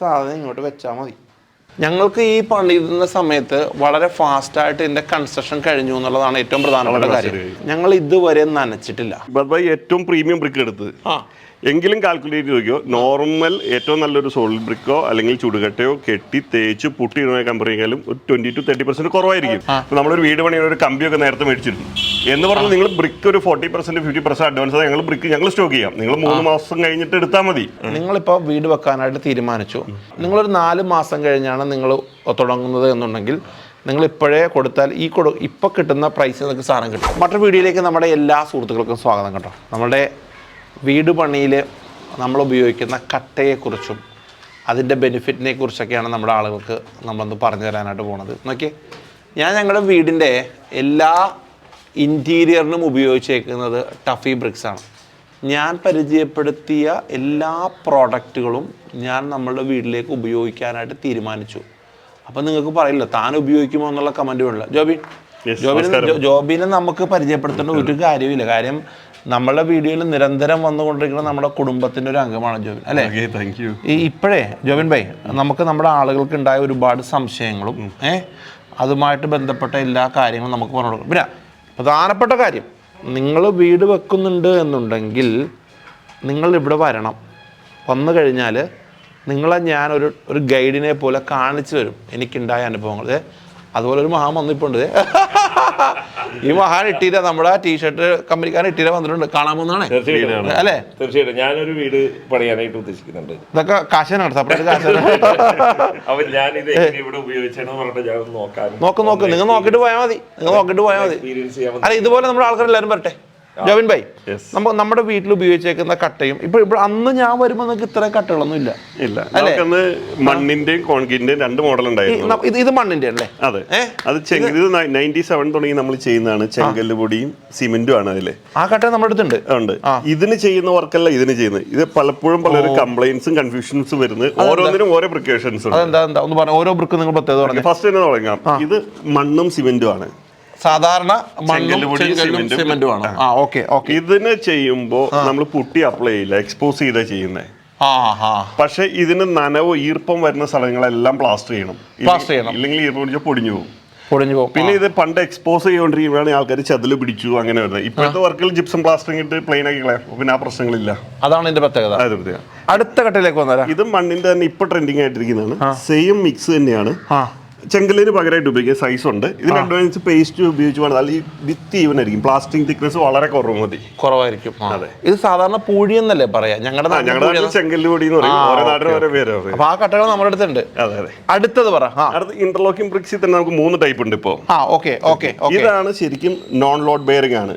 സാധനം ഇങ്ങോട്ട് വെച്ചാൽ മതി. ഞങ്ങൾക്ക് ഈ പണിയുന്ന സമയത്ത് വളരെ ഫാസ്റ്റായിട്ട് ഇതിന്റെ കൺസ്ട്രക്ഷൻ കഴിഞ്ഞു എന്നുള്ളതാണ് ഏറ്റവും പ്രധാനപ്പെട്ട കാര്യം. ഞങ്ങൾ ഇതുവരെ നനച്ചിട്ടില്ല. ഏറ്റവും പ്രീമിയം ബ്രിക്ക് എടുത്തത്. ആ. എങ്കിലും കാൽക്കുലേറ്റ് നോക്കിയോ? നോർമൽ ഏറ്റവും നല്ലൊരു സോളിഡ് ബ്രിക്കോ അല്ലെങ്കിൽ ചുടുകട്ടയോ കെട്ടി തേച്ച് പുട്ടിയിടുന്ന കമ്പനിക്കാലും ഒരു ട്വന്റി ടു തേർട്ടി പെർസെന്റ് കുറവായിരിക്കും. നമ്മളൊരു വീട് പണിയുടെ ഒരു കമ്പിയൊക്കെ നേരത്തെ മേടിച്ചിരുന്നു. എന്ന് പറഞ്ഞാൽ നിങ്ങൾ ബ്രിക്ക് ഒരു forty percent fifty percent advance ഞങ്ങൾ ബ്രിക്ക് ഞങ്ങൾ സ്റ്റോക്ക് ചെയ്യാം. നിങ്ങൾ മൂന്ന് മാസം കഴിഞ്ഞിട്ട് എടുത്താൽ മതി. നിങ്ങളിപ്പോൾ വീട് വെക്കാനായിട്ട് തീരുമാനിച്ചു. നിങ്ങളൊരു നാല് മാസം കഴിഞ്ഞാണ് നിങ്ങൾ തുടങ്ങുന്നത് എന്നുണ്ടെങ്കിൽ നിങ്ങൾ ഇപ്പോഴേ കൊടുത്താൽ ഈ കൊടു ഇപ്പോൾ കിട്ടുന്ന പ്രൈസ് നിങ്ങൾക്ക് സാധനം കിട്ടും. മറ്റൊരു വീഡിയോയിലേക്ക് നമ്മുടെ എല്ലാ സുഹൃത്തുക്കൾക്കും സ്വാഗതം കേട്ടോ. നമ്മുടെ വീട് പണിയിൽ നമ്മൾ ഉപയോഗിക്കുന്ന കട്ടയെക്കുറിച്ചും അതിന്റെ ബെനിഫിറ്റിനെ കുറിച്ചൊക്കെയാണ് നമ്മുടെ ആളുകൾക്ക് നമ്മളൊന്ന് പറഞ്ഞു തരാനായിട്ട് പോണത്. നോക്കിയേ ഞാൻ ഞങ്ങളുടെ വീടിന്റെ എല്ലാ ഇന്റീരിയറിനും ഉപയോഗിച്ചേക്കുന്നത് ടഫി ബ്രിക്സ് ആണ്. ഞാൻ പരിചയപ്പെടുത്തിയ എല്ലാ പ്രോഡക്റ്റുകളും ഞാൻ നമ്മളുടെ വീട്ടിലേക്ക് ഉപയോഗിക്കാനായിട്ട് തീരുമാനിച്ചു. അപ്പം നിങ്ങൾക്ക് പറയില്ല താൻ ഉപയോഗിക്കുമോ എന്നുള്ള കമന്റ് ജോബിൻ ജോബിന് ജോബിനെ നമുക്ക് പരിചയപ്പെടുത്തേണ്ട ഒരു കാര്യമില്ല. കാര്യം നമ്മളുടെ വീഡിയോയിൽ നിരന്തരം വന്നുകൊണ്ടിരിക്കുന്ന നമ്മുടെ കുടുംബത്തിന്റെ ഒരു അംഗമാണ് ജോബിൻ അല്ലേ? താങ്ക് യു ഈ ഇപ്പോഴേ ജോബിൻ ഭായ് നമുക്ക് നമ്മുടെ ആളുകൾക്ക് ഉണ്ടായ ഒരുപാട് സംശയങ്ങളും ഏ? അതുമായിട്ട് ബന്ധപ്പെട്ട എല്ലാ കാര്യങ്ങളും നമുക്ക് പറഞ്ഞു കൊടുക്കും. പിന്നെ പ്രധാനപ്പെട്ട കാര്യം നിങ്ങൾ വീട് വെക്കുന്നുണ്ട് എന്നുണ്ടെങ്കിൽ നിങ്ങൾ ഇവിടെ വരണം. വന്നു കഴിഞ്ഞാൽ നിങ്ങളെ ഞാനൊരു ഒരു ഗൈഡിനെ പോലെ കാണിച്ചു തരും. എനിക്കുണ്ടായ അനുഭവങ്ങൾ. അതുപോലെ ഒരു മഹാൻ വന്നിപ്പോണ്ട് ഈ മഹാൻ ഇട്ടീര നമ്മുടെ ടീഷർട്ട് കമ്പനിക്കാരൻ ഇട്ടീര വന്നിട്ടുണ്ട്. കാണാൻ പോകുന്നതാണേ. തീർച്ചയായിട്ടും. അല്ലേ? തീർച്ചയായിട്ടും. ഞാനൊരു വീട് പണിയാനായിട്ട് ഉദ്ദേശിക്കുന്നുണ്ട്. ഇതൊക്കെ കാശനാണ്. സെപ്പറേറ്റ് കാശന അപ്പൊ ഞാൻ ഇത് ഇവിടെ ഉപയോഗിച്ചെന്ന് പറഞ്ഞിട്ട് ഞാൻ നോക്ക് നോക്ക്. നിങ്ങൾ നോക്കിട്ട് പോയാൽ മതി. നിങ്ങൾ നോക്കിട്ട് പോയാൽ മതി. അല്ല ഇതുപോലെ നമ്മുടെ ആൾക്കാർ എല്ലാവരും വരട്ടെ. ജോബിൻ ഭൈ നമ്മ നമ്മുടെ വീട്ടിൽ ഉപയോഗിച്ചേക്കുന്ന കട്ടയും. ഇപ്പൊ ഇപ്പൊ അന്ന് ഞാൻ വരുമ്പോൾ നിങ്ങൾക്ക് ഇത്ര കട്ടകളൊന്നും ഇല്ല. ഇല്ല. നമുക്കന്ന് മണ്ണിന്റെയും കോൺക്രീറ്റിന്റെയും രണ്ട് മോഡൽ ഉണ്ടായിരുന്നു. ഇത് ഇത് മണ്ണിന്റെ അല്ലേ? അതെ. അത് ചെങ്ക ഇത് നയന്റി സെവൻ തുടങ്ങി നമ്മൾ ചെയ്യുന്നതാണ്. ചെങ്കല്ല് പൊടിയും സിമെന്റും ആണ് അതിൽ. ആ കട്ട നമ്മുടെ അടുത്തുണ്ട്. ഉണ്ട്. ഇതിന് ചെയ്യുന്ന വർക്കല്ല ഇതിന് ചെയ്യുന്നത്. ഇത് പലപ്പോഴും പലരും കംപ്ലൈൻസും കൺഫ്യൂഷൻസും വരുന്നത്. ഓരോന്നിനും ഓരോ പ്രിക്കോഷൻസ് അതെന്താ? എന്താ ഒന്ന് പറഞ്ഞ. ഓരോ ബ്രിക്ക് നിങ്ങൾ പ്രത്യേകത ഫസ്റ്റ് തന്നെ തുടങ്ങാം. ഇത് മണ്ണും സിമെന്റും ആണ്. സാധാരണ മണ്ണും ചെങ്കല്ലും സിമെന്റും. ആണ്. ആ ഓക്കെ ഓക്കെ. ഇതിന് ചെയ്യുമ്പോൾ നമ്മൾ പുട്ടി അപ്ലൈ ചെയ്യില്ല എക്സ്പോസ് ചെയ്താ ചെയ്യുന്നേ. പക്ഷെ ഇതിന് നനവോ ഈർപ്പം വരുന്ന സ്ഥലങ്ങളെല്ലാം പ്ലാസ്റ്റർ ചെയ്യണം. പ്ലാസ്റ്റർ ചെയ്യണം. ഇല്ലെങ്കിൽ ഈർപ്പം പിടിച്ചാൽ പൊടിഞ്ഞു പോകും. പൊടിഞ്ഞു പോകും. പിന്നെ ഇത് പണ്ട് എക്സ്പോസ് ചെയ്തുകൊണ്ടിരിക്കുമ്പോഴാണ് ആൾക്കാർ ചതിൽ പിടിച്ചു അങ്ങനെ വരുന്നത്. ഇപ്പോഴത്തെ വർക്കിൽ ജിപ്സം പ്ലാസ്റ്ററിംഗ് ഇട്ട് പ്ലെയിൻ ആക്കി കളയാം. പിന്നെ ആ പ്രശ്നങ്ങളില്ല. അതാണ് ഇതിന്റെ പ്രത്യേകത. പ്രത്യേകത അടുത്ത ഘട്ടത്തിലേക്ക് വന്നാലും ഇത് മണ്ണിന്റെ തന്നെ ഇപ്പൊ ട്രെൻഡിങ് ആയിട്ടിരിക്കുന്നതാണ്. സെയിം മിക്സ് തന്നെയാണ്. ചെങ്കലിന് പകരമായിട്ട് ഉപയോഗിക്കുക സൈസ് ഉണ്ട്. ഇതിന് അഡ്വാൻസ് പേസ്റ്റ് ഉപയോഗിച്ച് വേണം. ഈ വിത്ത് ഈവൻ ആയിരിക്കും. പ്ലാസ്റ്റിക് തിക്നെസ് വളരെ കുറവ് മതി. കുറവായിരിക്കും. അതെ. ഇത് സാധാരണ പൂഴി എന്നല്ലേ പറയാ? ഞങ്ങളുടെ ഞങ്ങളുടെ ചെങ്കല്ല് പൊടി എന്ന് പറയും. ഓരോ നാട്ടിലും ഓരോ പേര് പറയും. അപ്പൊ ആ കട്ടകൾ നമ്മുടെ അടുത്തുണ്ട് അതെ അതെ. അടുത്തത് പറ. അടുത്ത ഇന്റർലോക്കിംഗ് ബ്രിക്സിൽ തന്നെ നമുക്ക് മൂന്ന് ടൈപ്പ് ഉണ്ട് ഇപ്പോ. ഓക്കെ ഓക്കെ ഇതാണ് ശരിക്കും നോൺ ലോഡ് ബെയറിംഗ് ആണ്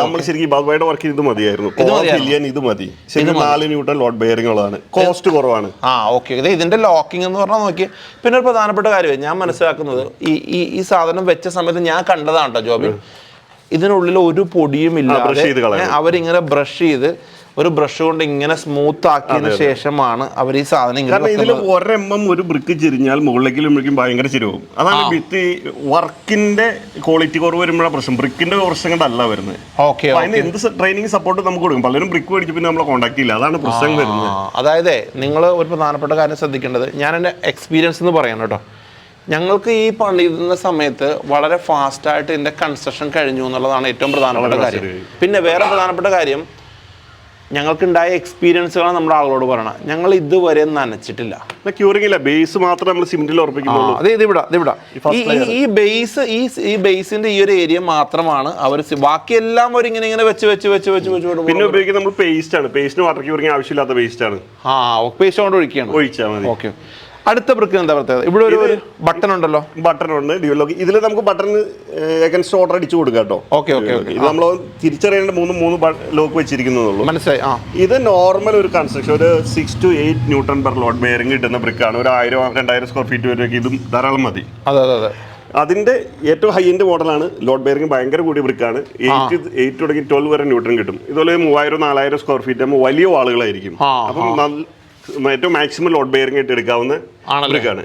നമ്മൾ ശരിക്കും ബാബയുടെ വർക്ക് ഇത് മതിയായിരുന്നു. ഇത് മതി. ശരിക്കും നാല് ന്യൂട്ടൺ ലോഡ് ബെയറിംഗ് ഉള്ളതാണ്. കോസ്റ്റ് കുറവാണ്. ആ ഓക്കെ. ഇത് ഇതിന്റെ ലോക്കിംഗ് എന്ന് പറഞ്ഞാൽ നോക്കി പിന്നെ ഒരു പ്രധാനപ്പെട്ട കാര്യം ഞാൻ മനസ്സിലാക്കുന്നത് ഈ ഈ ഈ സാധനം വെച്ച സമയത്ത് ഞാൻ കണ്ടതാണ് കേട്ടോ ജോബിൻ ഇതിനുള്ളിൽ ഒരു പൊടിയും ഇല്ല അവരിങ്ങനെ ബ്രഷ് ചെയ്ത് ഒരു ബ്രഷ് കൊണ്ട് ഇങ്ങനെ സ്മൂത്ത് ആക്കിയതിനു ശേഷമാണ് അവർ ഈ സാധനം ഇങ്ങനെ കാരണം ഇതിൽ. ഒരെണ്ണം ഒരു ബ്രിക്ക് ചിരിഞ്ഞാൽ മുകളിലേക്ക് വരുമ്പോഴേക്കും ഭയങ്കര ചിരിവും. അതാണ് ഭിത്തി വർക്കിന്റെ ക്വാളിറ്റി കുറവ് വരുമ്പോഴാണ് പ്രശ്നം. ബ്രിക്കിന്റെ പ്രശ്നം കൊണ്ടല്ല വരുന്നത്. ഓക്കെ അതിന് എന്ത് ട്രെയിനിങ് സപ്പോർട്ട് നമുക്ക് കൊടുക്കും. പലരും ബ്രിക്ക് മേടിച്ച് പിന്നെ നമ്മളെ കോൺടാക്ട് ഇല്ല അതാണ് പ്രശ്നം വരുന്നത്. അതായത് നിങ്ങൾ ഒരു പ്രധാനപ്പെട്ട കാര്യം ശ്രദ്ധിക്കേണ്ടത്. ഞാൻ എന്റെ എക്സ്പീരിയൻസ് എന്ന് പറയണം കേട്ടോ ഞങ്ങൾക്ക് ഈ പണിയുന്ന സമയത്ത് വളരെ ഫാസ്റ്റായിട്ട് ഇതിന്റെ കൺസ്ട്രക്ഷൻ കഴിഞ്ഞു എന്നുള്ളതാണ് ഏറ്റവും പ്രധാനപ്പെട്ട കാര്യം. പിന്നെ വേറെ പ്രധാനപ്പെട്ട കാര്യം ഞങ്ങൾക്കുണ്ടായ എക്സ്പീരിയൻസുകളാണ് നമ്മുടെ ആളുകളോട് പറയണം ഞങ്ങൾ ഇതുവരെ നനച്ചിട്ടില്ല. ബേസ് മാത്രം നമ്മൾ സിമെന്റിൽ ഉറപ്പിക്കുന്നുള്ളൂ. അത് ഈ ബേസ് ഈ ഈ ബേസിന്റെ ഈ ഒരു ഏരിയ മാത്രമാണ് അവർ ബാക്കിയെല്ലാം അവർ ഇങ്ങനെ ഇങ്ങനെ വെച്ച് വെച്ച് വെച്ച് വെച്ച് വെച്ച് പിന്നെ ഉപയോഗിക്കുന്നത് നമ്മൾ പേസ്റ്റ് ആണ്. പേസ്റ്റിന് വാട്ടർ ക്യൂറിംഗ് ആവശ്യമില്ലാത്ത പേസ്റ്റ് ആണ്. ആ പേസ്റ്റ് കൊണ്ട് ഒഴിക്കുകയാണ്. ഒഴിച്ചാൽ മതി. ഓക്കെ അടുത്ത ബ്രിക്ക് എന്താ പ്രത്യേകത? ഇവിടെ ഒരു ബട്ടൺ ഉണ്ടല്ലോ. ബട്ടൺ ഉണ്ട് ഡിവലോക്ക് ഇതിൽ നമുക്ക് ബട്ടൺ ഏകൻസ്റ്റ് ഓർഡർ അടിച്ചു കൊടുക്കാം കേട്ടോ. Okay okay okay. ഇത് നമ്മൾ തിരിച്ചറിയേണ്ട മൂന്ന് മൂന്ന് ലോക്ക് വെച്ചിരിക്കുന്നുള്ളൂ മനസ്സിലായി ആ. ഇത് നോർമൽ ഒരു കൺസ്ട്രക്ഷൻ ഒരു six two eight newton per load bearing കിട്ടുന്ന ബ്രിക്കാണ് ഒരു ആയിരം രണ്ടായിരം സ്ക്വയർ ഫീറ്റ് വരെ ഇതും ധാരാളം മതി. അതെ അതെ അതെ. അതിന്റെ ഏറ്റവും ഹൈ എൻഡ് മോഡലാണ് ലോഡ് ബെയറിംഗ് ഭയങ്കര കൂടിയ ബ്രിക്കാണ് എയ്റ്റ് എയ്റ്റ് തുടങ്ങി ട്വൽവ് വരെ ന്യൂട്ടൺ കിട്ടും. ഇതുപോലെ മൂവായിരം നാലായിരം സ്ക്വയർ ഫീറ്റ് ആകുമ്പോൾ വലിയ വാളുകളായിരിക്കും. അപ്പം ഏറ്റവും മാക്സിമം ലോഡ് ബെയറിംഗ് ആയിട്ട് എടുക്കാവുന്ന? ബ്രിക്കാണ്.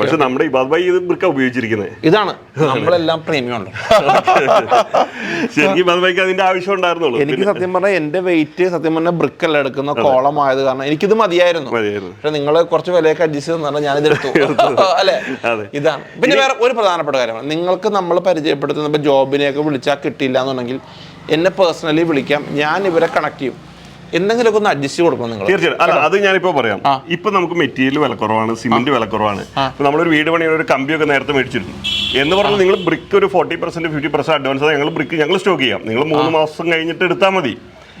പക്ഷെ നമ്മുടെ ഇബാദ് ഭായി ഇത് ബ്രിക്ക ഉപയോഗിച്ചിരിക്കുന്നത് ഇതാണ്. നമ്മളെല്ലാം പ്രീമിയം ഉണ്ട് ശരിക്കും ഇബാദ് ഭായിക്ക് അതിന്റെ ആവശ്യം ഉണ്ടായിരുന്നുള്ളൂ. എനിക്ക് സത്യം പറഞ്ഞാൽ എന്റെ വെയിറ്റ് സത്യം പറഞ്ഞാൽ ബ്രിക്ക് അല്ല എടുക്കുന്ന കോളം ആയത് കാരണം എനിക്കിത് മതിയായിരുന്നു. പക്ഷെ നിങ്ങൾ കുറച്ച് വിലയൊക്കെ അഡ്ജസ്റ്റ് ചെയ്ത് പറഞ്ഞാൽ ഞാനിത് എടുത്തു. അല്ലെ. ഇതാണ്. പിന്നെ വേറെ ഒരു പ്രധാനപ്പെട്ട കാര്യമാണ് നിങ്ങൾക്ക് നമ്മൾ പരിചയപ്പെടുത്തുന്ന ജോബിനെയൊക്കെ വിളിച്ചാൽ കിട്ടിയില്ല എന്നുണ്ടെങ്കിൽ എന്നെ പേഴ്സണലി വിളിക്കാം. ഞാൻ ഇവരെ കണക്ട് ചെയ്യും. എന്തെങ്കിലുമൊക്കെ ഒന്ന് അഡ്ജസ്റ്റ് കൊടുക്കണം നിങ്ങൾ തീർച്ചയായിട്ടും. അല്ല അത് ഞാനിപ്പോ പറയാം. ഇപ്പൊ നമുക്ക് മെറ്റീരിയൽ വിലക്കുറവാണ് സിമെന്റ് വില കുറവാണ് നമ്മളൊരു വീട് പണിയുടെ ഒരു കമ്പിയൊക്കെ നേരത്തെ മേടിച്ചിരുന്നു. എന്ന് പറഞ്ഞാൽ നിങ്ങൾ ബ്രിക്ക് ഒരു forty percent fifty percent advance ഞങ്ങൾ ബ്രിക്ക് ഞങ്ങൾ സ്റ്റോക്ക് ചെയ്യാം. നിങ്ങൾ മൂന്ന് മാസം കഴിഞ്ഞിട്ട് എടുത്താൽ മതി.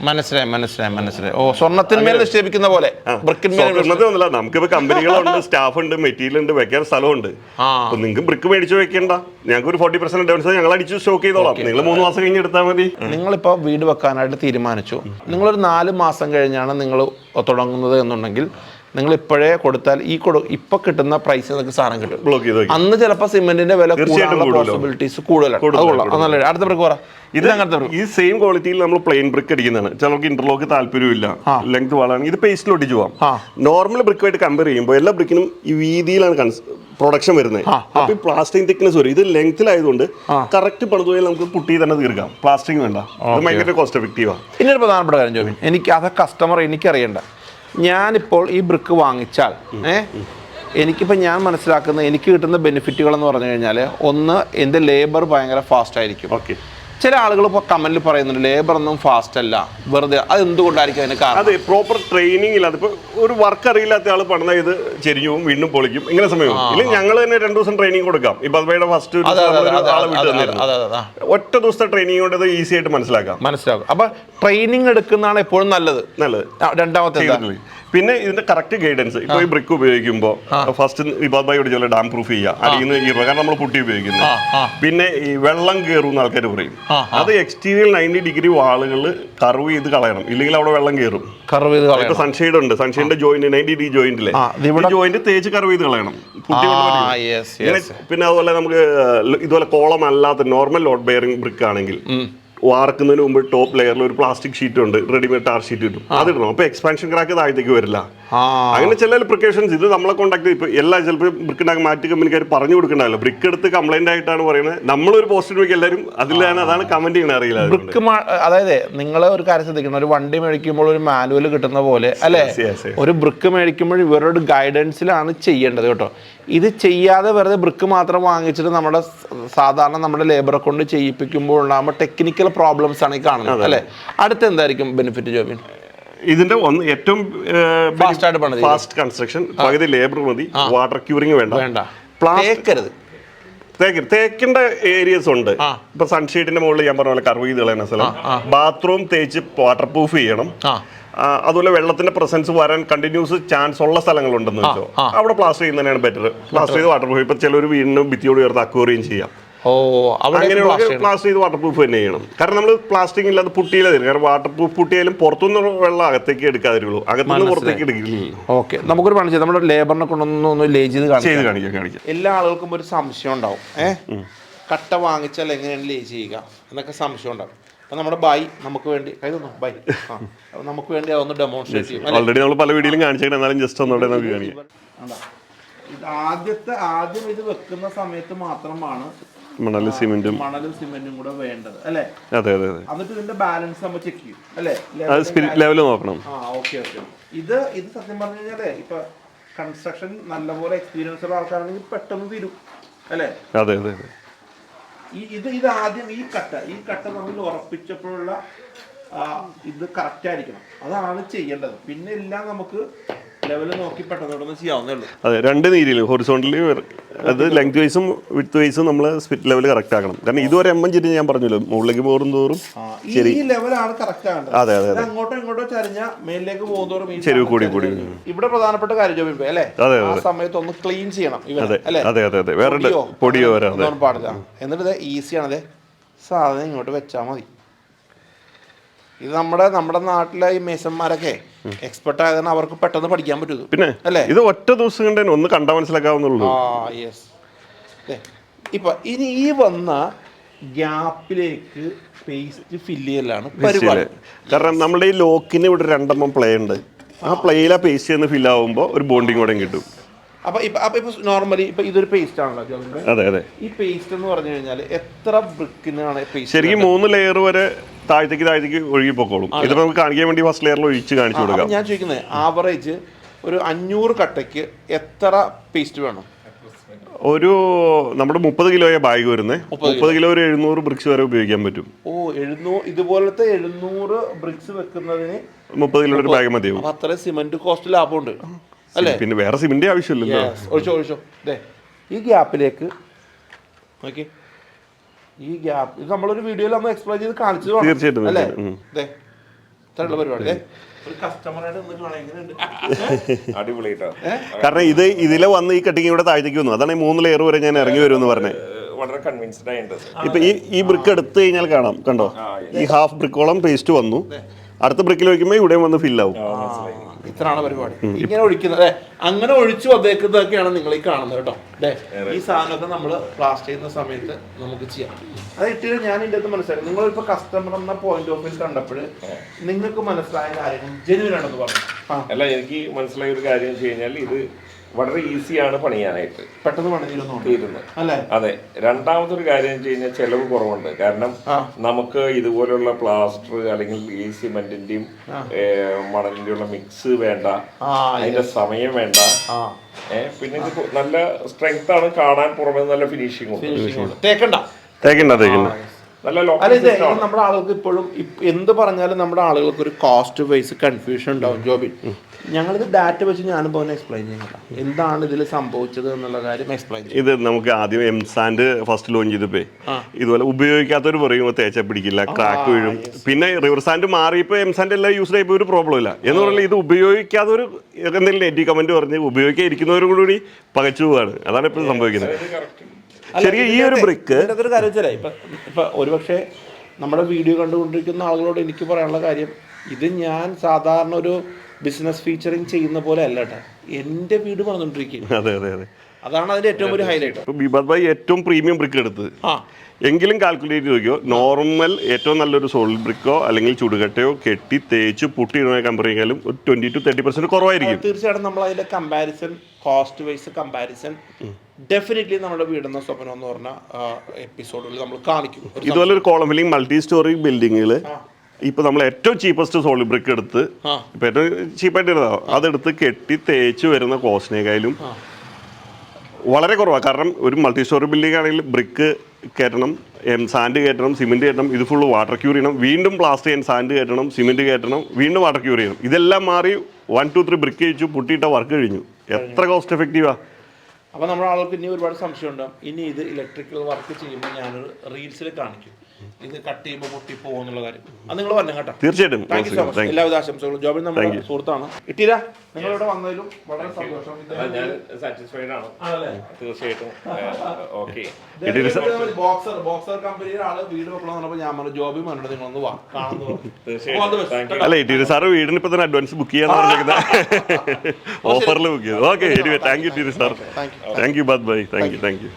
മനസ്സിലായി മനസ്സിലായി മനസ്സിലായി. ഓ സ്വർണത്തിന്മേൽ നിക്ഷേപിക്കുന്ന പോലെ. ബ്രിക്കിന്മേൽ നമുക്കിപ്പോ കമ്പനികളുണ്ട് സ്റ്റാഫ് ഉണ്ട് മെറ്റീരിയൽ ഉണ്ട് വെക്കാൻ സ്ഥലമുണ്ട്. അപ്പൊ നിങ്ങൾക്ക് ബ്രിക്ക് മേടിച്ചു വെക്കേണ്ട. ഞങ്ങൾക്ക് ഒരു ഫോർട്ടി പെർസെന്റ് അഡ്വാൻസ് ഞങ്ങൾ അടിച്ചു സ്റ്റോക്ക് ചെയ്തോളാം. നിങ്ങൾ മൂന്ന് മാസം കഴിഞ്ഞ് എടുത്താൽ മതി. നിങ്ങളിപ്പോ വീട് വെക്കാനായിട്ട് തീരുമാനിച്ചു. നിങ്ങളൊരു നാല് മാസം കഴിഞ്ഞാണ് നിങ്ങൾ തുടങ്ങുന്നത് എന്നുണ്ടെങ്കിൽ നിങ്ങൾ ഇപ്പോഴേ കൊടുത്താൽ ഈ കൊടു ഇപ്പൊ കിട്ടുന്ന പ്രൈസ് നിങ്ങൾക്ക് സാധനം കിട്ടും. അന്ന് ചിലപ്പോ സിമെന്റിന്റെ വില കൂടാനുള്ള. പോസിബിലിറ്റീസ് കൂടുതലാണ്. അടുത്ത ബ്രിക്ക് പറ. ഇത് അങ്ങനത്തെ ഈ സെയിം ക്വാളിറ്റിയിൽ നമ്മൾ പ്ലെയിൻ ബ്രിക്ക് അടിക്കുന്നതാണ്. ചിലർക്ക് ഇന്റർലോക്ക് താല്പര്യമില്ല ലെങ്ത് വളാണ്. ഇത് പേസ്റ്റിൽ ഒട്ടിച്ചു പോവാം. ആ. നോർമൽ ബ്രിക്കുമായിട്ട് കമ്പയർ ചെയ്യുമ്പോൾ എല്ലാ ബ്രിക്കിനും ഈ വീതിയിലാണ് പ്രൊഡക്ഷൻ വരുന്നത്. അപ്പൊ ഈ പ്ലാസ്റ്റിക് തിക്നെസ് വരും. ഇത് ലെങ്ത്തിലായതുകൊണ്ട് കറക്റ്റ് പണിതുപോയാൽ നമുക്ക് പുട്ടി തന്നെ തീർക്കാം. പ്ലാസ്റ്റിക് വേണ്ട. ഭയങ്കര കോസ്റ്റ് എഫക്റ്റീവാണ് പിന്നെ ഒരു പ്രധാനപ്പെട്ട കാര്യം ജോബിൻ എനിക്ക് അത് കസ്റ്റമർ എനിക്കറിയണ്ട ഞാനിപ്പോൾ ഈ ബ്രിക്ക് വാങ്ങിച്ചാൽ ഏ എനിക്കിപ്പോൾ ഞാൻ മനസ്സിലാക്കുന്ന എനിക്ക് കിട്ടുന്ന ബെനിഫിറ്റുകൾ എന്ന് പറഞ്ഞു കഴിഞ്ഞാൽ ഒന്ന് എന്റെ ലേബർ ഭയങ്കര ഫാസ്റ്റ് ആയിരിക്കും. ഓക്കെ ചില ആളുകൾ ഇപ്പോൾ കമന്റിൽ പറയുന്നുണ്ട് ലേബർ ഒന്നും ഫാസ്റ്റ് അല്ല. വെറുതെ അത് എന്തുകൊണ്ടായിരിക്കും അതിന് കാരണം? അതെ പ്രോപ്പർ ട്രെയിനിങ് ഇല്ല. ഒരു വർക്ക് അറിയില്ലാത്ത ആൾ പണിത ഇത് ചെരിഞ്ഞു വീണ്ടും പൊളിക്കും. ഇങ്ങനെ സമയം ഇല്ലെങ്കിൽ ഞങ്ങൾ തന്നെ രണ്ടു ദിവസം ട്രെയിനിങ് കൊടുക്കാം. ഇപ്പൊ അതുപോലെ ഫസ്റ്റ് ആളെ വിട്ടു തന്നിരുന്നു. ഒറ്റ ദിവസത്തെ ട്രെയിനിങ് കൊണ്ട് ഇത് ഈസി ആയിട്ട് മനസ്സിലാക്കാം. മനസ്സിലാക്കും. അപ്പൊ ട്രെയിനിങ് എടുക്കുന്നതാണ് എപ്പോഴും നല്ലത്. നല്ലത്. രണ്ടാമത്തെ. പിന്നെ ഇതിന്റെ കറക്റ്റ് ഗൈഡൻസ് ഇപ്പൊ ഈ ബ്രിക്ക് ഉപയോഗിക്കുമ്പോൾ ഫസ്റ്റ് ഇബാദ് ഭായിയോട് ചില ഡാം പ്രൂഫ് ചെയ്യുക അടിയിൽ നിന്ന് കാരണം നമ്മൾ പുട്ടി ഉപയോഗിക്കുന്നത്. പിന്നെ ഈ വെള്ളം കയറും ആൾക്കാർ പറയും. അത് എക്സ്റ്റീരിയർ നയന്റി ഡിഗ്രി വാളുകൾ കർവ് ചെയ്ത് കളയണം. ഇല്ലെങ്കിൽ അവിടെ വെള്ളം കയറും കർവ് ചെയ്ത് കളയണം. സൺഷെയ്ഡ് ഉണ്ട്. സൺഷെയ്ഡിന്റെ ജോയിന്റ് നയന്റി ഡിഗ്രി ജോയിന്റിലെ ജോയിന്റ് തേച്ച് കർവ് ചെയ്ത് കളയണം. പിന്നെ അതുപോലെ നമുക്ക് ഇതുപോലെ കോളം അല്ലാത്ത നോർമൽ ലോഡ് ബെയറിംഗ് ബ്രിക്ക് ആണെങ്കിൽ വാർക്കുന്നതിന് മുമ്പ് ടോപ്പ് ലെയറിൽ ഒരു പ്ലാസ്റ്റിക് ഷീറ്റ് ഉണ്ട്. റെഡിമെയ്ഡ് ടാർ ഷീറ്റ് കിട്ടും അതിടണം. അപ്പോൾ എക്സ്പാൻഷൻ ക്രാക്ക് താഴത്തേക്ക് വരില്ല. അങ്ങനെ ചില പ്രിക്കോഷൻസ് ഇത് നമ്മളെ കോൺടാക്ട് ഇപ്പൊ എല്ലാ ചിലപ്പോൾ ബ്രിക്ക് ഉണ്ടാക്കി മാറ്റി കമ്പനിക്കാർ പറഞ്ഞു കൊടുക്കണ്ടല്ലോ ബ്രിക്ക് എടുത്ത് കംപ്ലൈന്റ് ആയിട്ടാണ് പറയുന്നത്. നമ്മളൊരു പോസ്റ്റ് നോക്കി എല്ലാവരും അതിലാണ് അതാണ് കമന്റ് ചെയ്യണ അറിയില്ല. ബ്രിക്ക് അതായത് നിങ്ങൾ ഒരു കാര്യം ശ്രദ്ധിക്കണം. ഒരു വണ്ടി മേടിക്കുമ്പോൾ ഒരു മാനുവൽ കിട്ടുന്ന പോലെ അല്ലെ. ഒരു ബ്രിക്ക് മേടിക്കുമ്പോൾ ഇവരോട് ഗൈഡൻസിലാണ് ചെയ്യേണ്ടത് കേട്ടോ. ഇത് ചെയ്യാതെ വെറുതെ ബ്രിക്ക് മാത്രം വാങ്ങിച്ചിട്ട് നമ്മുടെ സാധാരണ നമ്മുടെ ലേബറെ കൊണ്ട് ചെയ്യിപ്പിക്കുമ്പോൾ ഉണ്ടാകുമ്പോൾ ടെക്നിക്കൽ പ്രോബ്ലംസ് ആണ് ഈ കാണുന്നത് അല്ലെ? അടുത്ത എന്തായിരിക്കും ബെനിഫിറ്റ് ജോബിൻ? ഇതിന്റെ ഒന്ന് ഏറ്റവും ഫാസ്റ്റ് ആയിട്ട് പണിത് ഫാസ്റ്റ് കൺസ്ട്രക്ഷൻ പകുതി ലേബർ മതി വാട്ടർ ക്യൂറിംഗ് വേണ്ട. വേണ്ട. തേക്കരുത്. തേക്ക് തേക്കേണ്ട ഏരിയസ് ഉണ്ട്. ഇപ്പൊ സൺഷീറ്റിന്റെ മുകളിൽ ഞാൻ പറഞ്ഞ പോലെ കർവ് ചെയ്ത് കളയുന്ന സ്ഥലം. ബാത്റൂം തേച്ച് വാട്ടർ പ്രൂഫ് ചെയ്യണം അതുപോലെ വെള്ളത്തിന്റെ പ്രസൻസ് വരാൻ കണ്ടിന്യൂസ് ചാൻസ് ഉള്ള സ്ഥലങ്ങളുണ്ടെന്ന് വെച്ചോ. അവിടെ പ്ലാസ്റ്റർ ചെയ്യുന്നതിനാണ് ബെറ്റർ പ്ലാസ്റ്റർ ചെയ്ത് വാട്ടർ പ്രൂഫ് ഇപ്പൊ ചിലർ വീടിന് ഭിത്തിയോട് ചേർത്ത് അക്വേറിയം ചെയ്യാം. ഓ അങ്ങനെയുള്ള പ്ലാസ്റ്റിക് ചെയ്ത് വാട്ടർ പ്രൂഫ് തന്നെ ചെയ്യണം. കാരണം നമ്മൾ പ്ലാസ്റ്റിക് ഇല്ലാതെ പുട്ടിയിലെ തരും കാരണം വാട്ടർ പ്രൂഫ് പുട്ടിയാലും പുറത്തുനിന്ന് വെള്ളം അകത്തേക്ക് എടുക്കാതിരുള്ളൂ അകത്തുനിന്ന് പുറത്തേക്ക് എടുക്കില്ല ഓക്കെ നമുക്കൊരു പണി ചെയ്യാം. നമ്മുടെ ലേബറിനെ കൊണ്ടൊന്ന് ഒന്ന് ലേ ചെയ്ത് കാണിക്കാം. ചെയ്ത് കാണിക്കാം കാണിക്കാം. എല്ലാ ആളുകൾക്കും ഒരു സംശയം ഉണ്ടാവും. ഏഹ് കട്ട വാങ്ങിച്ചാൽ എങ്ങനെയാണ് ലേ ചെയ്യുക? എന്നൊക്കെ സംശയം ഉണ്ടാവും. അപ്പൊ നമ്മുടെ ബൈ നമുക്ക് വേണ്ടി കൈ തന്നു? ബൈ. നമുക്ക് വേണ്ടി അതൊന്ന് ഡെമോൺസ്ട്രേറ്റ് ചെയ്യും? ഓൾറെഡി നമ്മൾ പല വീഡിയോയിലും കാണിച്ചേക്കണം എന്നാലും ജസ്റ്റ് ഒന്നുകൂടെ നമുക്ക് കാണിക്കാം? ഇത് ആദ്യത്തെ ആദ്യം ഇത് വെക്കുന്ന സമയത്ത് മാത്രമാണ് മണൽ സിമെന്റും. മണലും സിമെന്റും കൂടെ വേണ്ടത് അല്ലേ? അതെ അതെ അതെ. എന്നിട്ട് ഇതിന്റെ ബാലൻസ് നമ്മൾ ചെക്ക് ചെയ്യും അല്ലേ? അത് സ്പിരിറ്റ് ലെവൽ നോക്കണം. ആ ഓക്കെ ഓക്കെ ഇത് ഇത് സത്യം പറഞ്ഞു കഴിഞ്ഞാലേ ഇപ്പൊ കൺസ്ട്രക്ഷൻ നല്ലപോലെ എക്സ്പീരിയൻസ് ഉള്ള ആൾക്കാരാണെങ്കിൽ പെട്ടെന്ന് തീരും അല്ലേ? അതെ അതെ അതെ. ഈ ഇത് ഇത് ആദ്യം ഈ കട്ട ഈ കട്ട നമ്മൾ ഉറപ്പിച്ചപ്പോഴുള്ള ഇത് കറക്റ്റ് ആയിരിക്കണം. അതാണ് ചെയ്യേണ്ടത്. പിന്നെ എല്ലാം നമുക്ക് അതെ രണ്ട് നീരിയിൽ ഹൊറിസോണ്ടലി അത് ലെങ്ത് വൈസും വിത്ത് വൈസും നമ്മൾ സ്പിറ്റ് ലെവൽ കറക്റ്റ് ആക്കണം. കാരണം ഇതുവരെ എം എം ചെരി ഞാൻ പറഞ്ഞല്ലോ മുകളിലേക്ക് പോകും തോറും ശരി. അതെ, അതെ, അങ്ങോട്ടോ ഇങ്ങോട്ടോ ചരിഞ്ഞ മേലിലേക്ക് പോകുന്നതോറും ഈ ചെരിവ് കൂടി, കൂടി. ഇവിടെ പ്രധാനപ്പെട്ട കാര്യം അല്ലേ? അതെ, ആ സമയത്ത് ഒന്ന് ക്ലീൻ ചെയ്യണം അതെ അതെ അതെ അതെ. വേറെ പൊടിയോ? വരാതെ വരാം പാടില്ല. എന്നിട്ട് ഈസിയാണ് അതെ സാധനം ഇങ്ങോട്ട് വെച്ചാൽ മതി. ഇത് നമ്മുടെ നമ്മുടെ നാട്ടിലെ ഈ മേസന്മാരൊക്കെ എക്സ്പെർട്ട് ആകുന്ന അവർക്ക് പെട്ടെന്ന് പഠിക്കാൻ പറ്റും പിന്നെ അല്ലേ? ഇത് ഒറ്റ ദിവസം കൊണ്ട് ഒന്ന് കണ്ടാൽ മനസ്സിലാക്കാവുന്നുള്ളൂ. ആ യെസ് ഇപ്പൊ ഇനി ഈ വന്ന ഗ്യാപ്പിലേക്ക് പേസ്റ്റ് ഫില്ല് ചെയ്യലാണ് പരിപാടി. കാരണം നമ്മുടെ ഈ ലോക്കിന് ഇവിടെ രണ്ടെണ്ണം പ്ലേ ഉണ്ട്. ആ പ്ലെയില പേസ്റ്റ് ചെയ്യുന്ന ഫില്ല് ആവുമ്പോൾ ഒരു ബോണ്ടിങ് കൂടെ കിട്ടും. അപ്പൊ ഇപ്പൊ അപ്പൊ ഇപ്പൊ നോർമലി ഇപ്പൊ ഇതൊരു പേസ്റ്റ് ആണല്ലോ അതെ അതെ. ഈ പേസ്റ്റ് എന്ന് പറഞ്ഞു കഴിഞ്ഞാൽ എത്ര ബ്രിക്കിനാണ് ശരിക്കും മൂന്ന് ലെയർ വരെ താഴത്തേക്ക് താഴത്തേക്ക് ഒഴുകി പൊക്കോളും ഇതിപ്പോ നമുക്ക് കാണിക്കാൻ വേണ്ടി ഫസ്റ്റ് ലെയറിൽ ഒഴിച്ച് കാണിച്ചു കൊടുക്കാം. ഞാൻ ചോദിക്കുന്നത് ആവറേജ് ഒരു അഞ്ഞൂറ് കട്ടയ്ക്ക് എത്ര പേസ്റ്റ് വേണം? ഒരു നമ്മുടെ മുപ്പത് കിലോയെ ബാഗ് വരുന്നത് മുപ്പത് കിലോ. ഒരു എഴുന്നൂറ് ബ്രിക്സ് വരെ ഉപയോഗിക്കാൻ പറ്റും. ഓ എഴുന്നൂറ് ഇതുപോലത്തെ എഴുന്നൂറ് ബ്രിക്സ് വെക്കുന്നതിന് മുപ്പത് കിലോ ഒരു ബാഗ് മതിയാവും അത്ര സിമെന്റ് കോസ്റ്റ് ലാഭമുണ്ട്. അല്ലേ? പിന്നെ വേറെ സിമെന്റ് ആവശ്യമില്ലല്ലോ. ഒഴിച്ചോ ഒഴിച്ചോ. ഈ ഗ്യാപ്പിലേക്ക് നോക്കി. ഈ ഗ്യാപ്പ് ഇത് നമ്മളൊരു വീഡിയോയിൽ നമ്മൾ എക്സ്പ്ലെയിൻ ചെയ്ത് കാണിച്ചു. തീർച്ചയായിട്ടും, അല്ലേ? ഇത്രയുള്ള പരിപാടി കാരണം ഇത് ഇതിലെ വന്ന് ഈ കട്ടിങ് ഇവിടെ താഴ്ത്തേക്ക് വന്നു. അതാണ് ഈ മൂന്ന് ലെയർ വരെ ഞാൻ ഇറങ്ങി വരും പറഞ്ഞത് പറഞ്ഞേ. വളരെ കൺവിൻസ്ഡ് ആയിട്ടുണ്ട്. ഇപ്പൊ ഈ ഈ ബ്രിക്ക് എടുത്തു കഴിഞ്ഞാൽ കാണാം കണ്ടോ? ഈ ഹാഫ് ബ്രിക്കോളം പേസ്റ്റ് വന്നു. അടുത്ത ബ്രിക്കിൽ വയ്ക്കുമ്പോൾ ഇവിടെ വന്ന് ഫില്ലാവും ഇത്രയാണ് പരിപാടി. ഇങ്ങനെ ഒഴിക്കുന്നത്. അതെ അങ്ങനെ ഒഴിച്ചു വന്നേക്കുന്നതൊക്കെയാണ് നിങ്ങൾ ഈ കാണുന്നത് കേട്ടോ. അതെ ഈ സാധനമൊക്കെ നമ്മൾ പ്ലാസ്റ്റ് ചെയ്യുന്ന സമയത്ത് നമുക്ക് ചെയ്യാം. അത് ഇട്ടിട്ട് ഞാൻ ഇതിന്റെ അകത്ത് മനസ്സിലാക്കി. നിങ്ങളിപ്പോൾ കസ്റ്റമർ എന്ന പോയിന്റ് ഓഫ് വ്യൂ കണ്ടപ്പോൾ നിങ്ങൾക്ക് മനസ്സിലായ കാര്യം ജനുവിനാണെന്ന് പറഞ്ഞു. അല്ല എനിക്ക് മനസ്സിലായ ഒരു കാര്യം വെച്ച് കഴിഞ്ഞാൽ ഇത് വളരെ ഈസിയാണ് പണിയാനായിട്ട്. പെട്ടെന്ന് പണിതിരുന്നുണ്ട് തീരുന്നത്. അല്ലേ? അതെ. രണ്ടാമതൊരു ഒരു കാര്യം വെച്ച് കഴിഞ്ഞാൽ ചെലവ് കുറവുണ്ട്. കാരണം നമുക്ക് ഇതുപോലുള്ള പ്ലാസ്റ്റർ അല്ലെങ്കിൽ ഈ സിമെന്റിന്റെയും മണലിന്റെയും ഉള്ള മിക്സ് വേണ്ട. അതിന്റെ സമയം വേണ്ട. പിന്നെ ഇത് നല്ല സ്ട്രെങ്ത് ആണ് കാണാൻ പുറമെ നല്ല ഫിനിഷിംഗ് ഉണ്ട്. തേക്കണ്ട. തേക്കണ്ട തേക്കണ്ട. അല്ല ഇത് നമ്മുടെ ആളുകൾക്ക് ഇപ്പോഴും ഇപ്പ- എന്ത് പറഞ്ഞാലും നമ്മുടെ ആളുകൾക്ക് ഒരു കോസ്റ്റ് വൈസ് കൺഫ്യൂഷൻ ഉണ്ടാവും ജോബിൻ ഞങ്ങളിത് ഡാറ്റ വെച്ച് ഞാനും പോകുന്ന എക്സ്പ്ലെയിൻ ചെയ്യുന്നില്ല എന്താണ് ഇതിൽ സംഭവിച്ചത് എന്നുള്ള കാര്യം എക്സ്പ്ലെയിൻ ചെയ്യും. ഇത് നമുക്ക് ആദ്യം എം സാൻഡ് ഫസ്റ്റ് ലോഞ്ച് ചെയ്തപ്പോ ഇതുപോലെ ഉപയോഗിക്കാത്തവർ പറയുമ്പോൾ തേച്ച പിടിക്കില്ല ക്രാക്ക് വീഴും. പിന്നെ റിവർ സാൻഡ് മാറിയപ്പോൾ എം സാൻഡ് എല്ലാം യൂസ് ആയപ്പോൾ ഒരു പ്രോബ്ലം ഇല്ല. എന്ന് പറഞ്ഞാൽ ഇത് ഉപയോഗിക്കാത്തൊരു എന്തെങ്കിലും നെറ്റി കമന്റ് പറഞ്ഞ് ഉപയോഗിക്കാതിരിക്കുന്നവരും കൂടി പകച്ചു പോവാണ്. അതാണ് ഇപ്പോൾ സംഭവിക്കുന്നത്. ശരിക്കും ഈ ഒരു ബ്രിക്ക് ഒരു കാര്യം വെച്ചാലേ ഇപ്പം ഇപ്പം ഒരുപക്ഷെ നമ്മുടെ വീഡിയോ കണ്ടുകൊണ്ടിരിക്കുന്ന ആളുകളോട് എനിക്ക് പറയാനുള്ള കാര്യം ഇത് ഞാൻ സാധാരണ ഒരു ബിസിനസ് ഫീച്ചറിങ് ചെയ്യുന്ന പോലെ അല്ല കേട്ടോ. എന്റെ വീട് പറഞ്ഞുകൊണ്ടിരിക്കുക അതെ അതെ അതെ. അതാണ് അതിന്റെ ഏറ്റവും വലിയ ഹൈലൈറ്റ് ബിബാദ് ഭായി ഏറ്റവും പ്രീമിയം ബ്രിക്ക് എടുത്തത്. ആ. എങ്കിലും കാൽക്കുലേറ്റ് നോക്കിയോ നോർമൽ ഏറ്റവും നല്ലൊരു സോളിഡ് ബ്രിക്കോ അല്ലെങ്കിൽ ചുടുകട്ടയോ കെട്ടി തേച്ച് പുട്ടിയിടുന്ന കമ്പനിക്കാലും ഒരു ട്വന്റി ടു തേർട്ടി പെർസെന്റ് കുറവായിരിക്കും. തീർച്ചയായിട്ടും നമ്മൾ അതിന്റെ comparison cost wise comparison definitely നമ്മുടെ വീടെന്ന സ്വപ്നം എന്ന് പറഞ്ഞ എപ്പിസോഡുകൾ നമ്മൾ കാണിക്കും. ഇതുപോലെ ഒരു കോളം അല്ലെങ്കിൽ മൾട്ടി സ്റ്റോറി ബിൽഡിങ്ങിൽ ഇപ്പൊ നമ്മൾ ഏറ്റവും ചീപ്പസ്റ്റ് സോളിഡ് ബ്രിക്ക് എടുത്ത്. ഇപ്പൊ ഏറ്റവും ചീപ്പായിട്ട് ഇരുന്നോ അതെടുത്ത് കെട്ടി തേച്ച് വരുന്ന കോസ്റ്റിനേക്കായാലും വളരെ കുറവാണ് കാരണം ഒരു മൾട്ടി സ്റ്റോറി ബിൽഡിംഗ് ആണെങ്കിൽ ബ്രിക്ക് കയറ്റണം എം സാൻഡ് കയറ്റണം സിമെന്റ് കയറ്റണം ഇത് ഫുള്ള് വാട്ടർ ക്യൂർ ചെയ്യണം. വീണ്ടും പ്ലാസ്റ്റർ ചെയ്യാൻ സാൻഡ് കയറ്റണം സിമെന്റ് കയറ്റണം വീണ്ടും വാട്ടർ ക്യൂർ ചെയ്യണം. ഇതെല്ലാം മാറി വൺ ടു ത്രീ ബ്രിക്ക് കഴിച്ചു പൊട്ടിയിട്ട വർക്ക് കഴിഞ്ഞു. എത്ര കോസ്റ്റ് എഫക്റ്റീവാ അപ്പോൾ നമ്മുടെ ആളുകൾക്ക് ഇനി ഒരുപാട് സംശയം ഉണ്ടാവും ഇനി ഇത് ഇലക്ട്രിക്കൽ വർക്ക് ചെയ്യുമ്പോൾ ഞാനൊരു റീൽസിൽ കാണിക്കും. ഇത് കട്ട് ചെയ്യുമ്പോൾ പൊട്ടി പോകുന്നുള്ള കാര്യം. അത് നിങ്ങൾ പറഞ്ഞു കേട്ടോ. തീർച്ചയായിട്ടും. Thank you so much. എല്ലാവിധ ആശംസകളും. ജോബിൻ നമ്മുടെ സുഹൃത്താണ്. ഇട്ടീരാ? നിങ്ങൾ ഇവിടെ വന്നതിലും വളരെ സന്തോഷം. ഞാൻ സാറ്റിസ്ഫൈഡ് ആണ്? തീർച്ചയായിട്ടും. ഓക്കെ. ബോക്സർ ബോക്സർ കമ്പനിയുടെ ആൾ വീട് വെക്കണം പറഞ്ഞപ്പോൾ ഞാൻ പറഞ്ഞു ജോബി പറഞ്ഞിട്ട് നിങ്ങളൊന്ന് വാ കാണുന്നു അല്ല ടീരി സാറ് വീടിന് ഇപ്പൊ തന്നെ അഡ്വാൻസ് ബുക്ക് ചെയ്യാന്ന് പറഞ്ഞത് ഓഫറിൽ ബുക്ക് ചെയ്തു. ഓക്കെ എനിവേ താങ്ക് യു ടീരി sir. Thank you ബാദ് bye thank you thank you